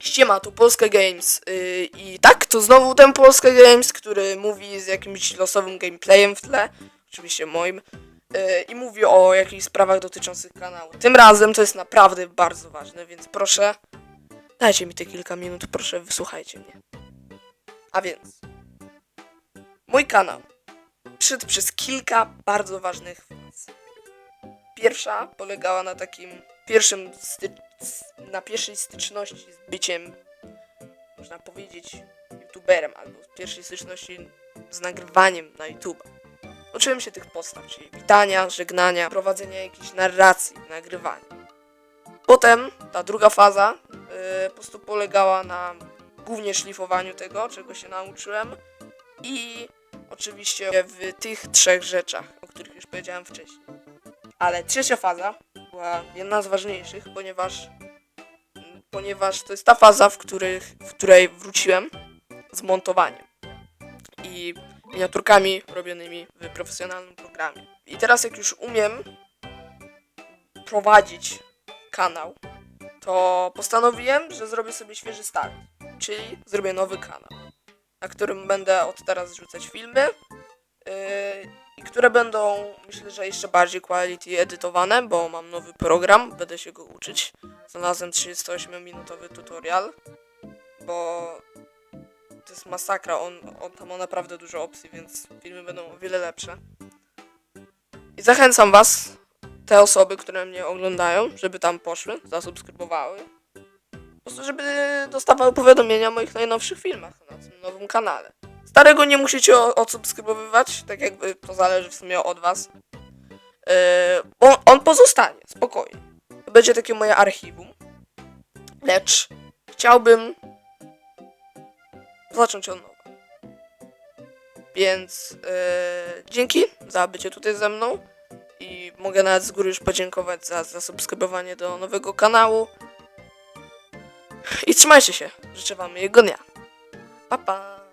Siema, tu Polska Games. Yy, I tak, to znowu ten Polska Games, który mówi z jakimś losowym gameplayem w tle, oczywiście moim, yy, i mówi o jakichś sprawach dotyczących kanału. Tym razem to jest naprawdę bardzo ważne, więc proszę, dajcie mi te kilka minut, proszę, wysłuchajcie mnie. A więc, mój kanał przyszedł przez kilka bardzo ważnych faz. Pierwsza polegała na takim pierwszym sty- s- na pierwszej styczności z byciem, można powiedzieć, youtuberem, albo z pierwszej styczności z nagrywaniem na YouTube. Uczyłem się tych postaw, czyli witania, żegnania, prowadzenia jakiejś narracji, nagrywania. Potem ta druga faza yy, po prostu polegała na głównie szlifowaniu tego, czego się nauczyłem i oczywiście w tych trzech rzeczach, o których już powiedziałem wcześniej. Ale trzecia faza jedna z ważniejszych, ponieważ ponieważ to jest ta faza, w, których, w której wróciłem z montowaniem i miniaturkami robionymi w profesjonalnym programie. I teraz jak już umiem prowadzić kanał, to postanowiłem, że zrobię sobie świeży start, czyli zrobię nowy kanał, na którym będę od teraz rzucać filmy yy, które będą, myślę, że jeszcze bardziej quality edytowane, bo mam nowy program, będę się go uczyć. Znalazłem 38-minutowy tutorial, bo to jest masakra, on, on tam ma naprawdę dużo opcji, więc filmy będą o wiele lepsze. I zachęcam was, te osoby, które mnie oglądają, żeby tam poszły, zasubskrybowały. Po prostu, żeby dostawały powiadomienia o moich najnowszych filmach na tym nowym kanale. Starego nie musicie odsubskrybowywać, tak jakby to zależy w sumie od was. Yy, on, on pozostanie, spokojnie. Będzie takie moje archiwum. Lecz chciałbym zacząć od nowa. Więc yy, dzięki za bycie tutaj ze mną. I mogę nawet z góry już podziękować za zasubskrybowanie do nowego kanału. I trzymajcie się. Życzę wam miłego dnia. Pa pa.